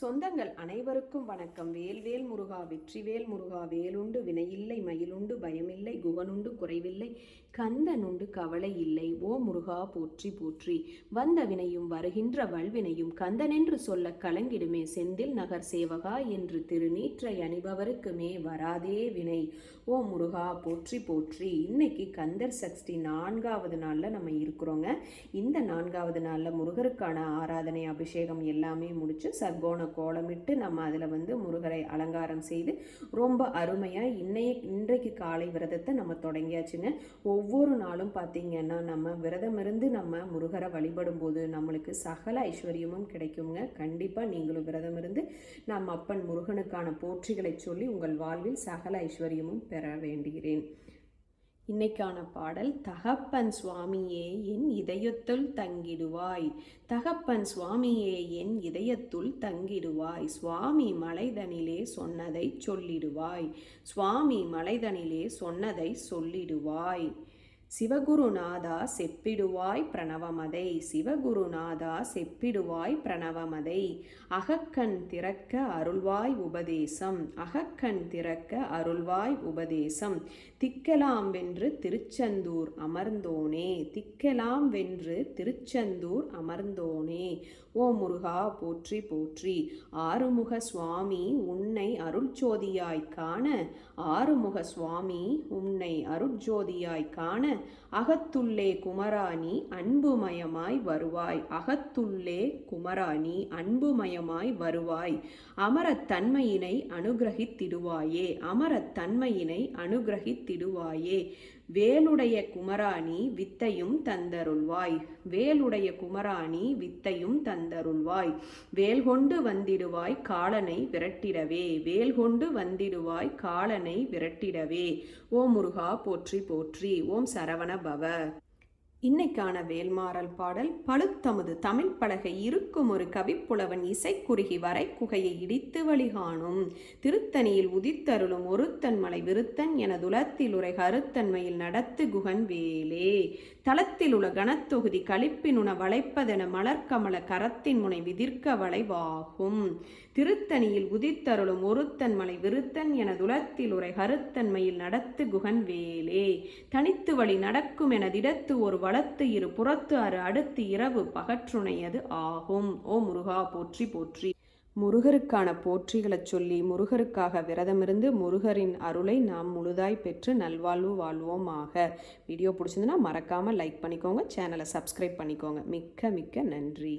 சொந்தங்கள் அனைவருக்கும் வணக்கம். வேல்வேல் முருகா வெற்றிவேல் முருகா வேலுண்டு வினையில்லை மயிலுண்டு பயமில்லை குகனுண்டு குறைவில்லை கந்தனுண்டு கவலை இல்லை. ஓ முருகா போற்றி போற்றி. வந்த வினையும் வருகின்ற வல்வினையும் கந்தனென்று சொல்ல கலங்கிடுமே. செந்தில் நகர் சேவகா என்று திருநீற்றை அணிபவருக்குமே வராதே வினை. ஓ முருகா போற்றி போற்றி. இன்னைக்கு கந்தர் சஷ்டி நான்காவது நாளில் நம்ம இருக்கிறோங்க. இந்த நான்காவது நாளில் முருகருக்கான ஆராதனை அபிஷேகம் எல்லாமே முடிச்சு சர்க்கோண கோலமிட்டு நம்ம அதில் வந்து முருகரை அலங்காரம் செய்து ரொம்ப அருமையாக இன்னைய இன்றைக்கு காலை விரதத்தை நம்ம தொடங்கியாச்சுங்க. ஒவ்வொரு நாளும் பார்த்தீங்கன்னா நம்ம விரதம் இருந்து நம்ம முருகரை வழிபடும் போது நம்மளுக்கு சகல ஐஸ்வர்யமும் கிடைக்குங்க. கண்டிப்பாக நீங்களும் விரதம் இருந்து நம்ம அப்பன் முருகனுக்கான போற்றிகளை சொல்லி உங்கள் வாழ்வில் சகல ஐஸ்வர்யமும் பெற வேண்டுகிறேன். இன்னைக்கான பாடல் தகப்பன் சுவாமியே என் இதயத்துள் தங்கிடுவாய். தகப்பன் சுவாமியே என் இதயத்துள் தங்கிடுவாய். சுவாமி மலைதனிலே சொன்னதை சொல்லிடுவாய். சுவாமி மலைதனிலே சொன்னதை சொல்லிடுவாய். சிவகுருநாதா செப்பிடுவாய் பிரணவமதை. சிவகுருநாதா செப்பிடுவாய் பிரணவமதை. அகக்கண் திறக்க அருள்வாய் உபதேசம். அகக்கண் திறக்க அருள்வாய் உபதேசம். திக்கலாம் வென்று திருச்செந்தூர் அமர்ந்தோனே. திக்கலாம் வென்று திருச்செந்தூர் அமர்ந்தோனே. ஓ முருகா போற்றி போற்றி. ஆறுமுக சுவாமி உன்னை அருட்ஜோதியாய் காண. ஆறுமுக சுவாமி உன்னை அருட்ஜோதியாய் காண. அகத்துள்ளே குமராணி அன்புமயமாய் வருவாய். அகத்துள்ளே குமராணி அன்புமயமாய் வருவாய். அமரத்தன்மையினை அனுகிரகித்திடுவாயே. அமரத்தன்மையினை அனுகிரகித்திடுவாயே. வேலுடைய குமராணி வித்தையும் தந்தருள்வாய். வேலுடைய குமராணி வித்தையும் தந்தருள்வாய். வேல் கொண்டு வந்திடுவாய் காலனை விரட்டிடவே. வேல் கொண்டு வந்திடுவாய் காலனை விரட்டிடவே. ஓம் முருகா போற்றி போற்றி. ஓம் சரவண பவ. இன்னைக்கான வேல்மாறல் பாடல் பழுத்தமது தமிழ் பலகை இருக்கும் ஒரு கவிப்புலவன் இசைக்குறுகி வரை குகையை இடித்து வழிகாணும். திருத்தணியில் உதித்தருளும் ஒருத்தன் மலை விருத்தன் என துலத்தில் உரை கருத்தன்மையில் நடத்து குகன் வேலே. தளத்தில் உள்ள கனத்தொகுதி களிப்பினுண வளைப்பதென மலர்கமல கரத்தின் முனை விதிர்க்க வளைவாகும். திருத்தணியில் உதித்தருளும் ஒருத்தன் மலை விருத்தன் என துலத்தில் உரை கருத்தன்மையில் நடத்து குகன் வேலே. தனித்து வழி நடக்கும் என திடத்து ஒரு வளத்து இரு புறத்து அரு அடுத்து இரவு பகற்றுணையது ஆகும். ஓ முருகா போற்றி போற்றி. முருகருக்கான போற்றிகளை சொல்லி முருகருக்காக விரதமிருந்து முருகரின் அருளை நாம் முழுதாய் பெற்று நல்வாழ்வு வாழ்வோமாக. வீடியோ பிடிச்சிருந்துன்னா மறக்காமல் லைக் பண்ணிக்கோங்க சேனலை சப்ஸ்கிரைப் பண்ணிக்கோங்க. மிக்க மிக்க நன்றி.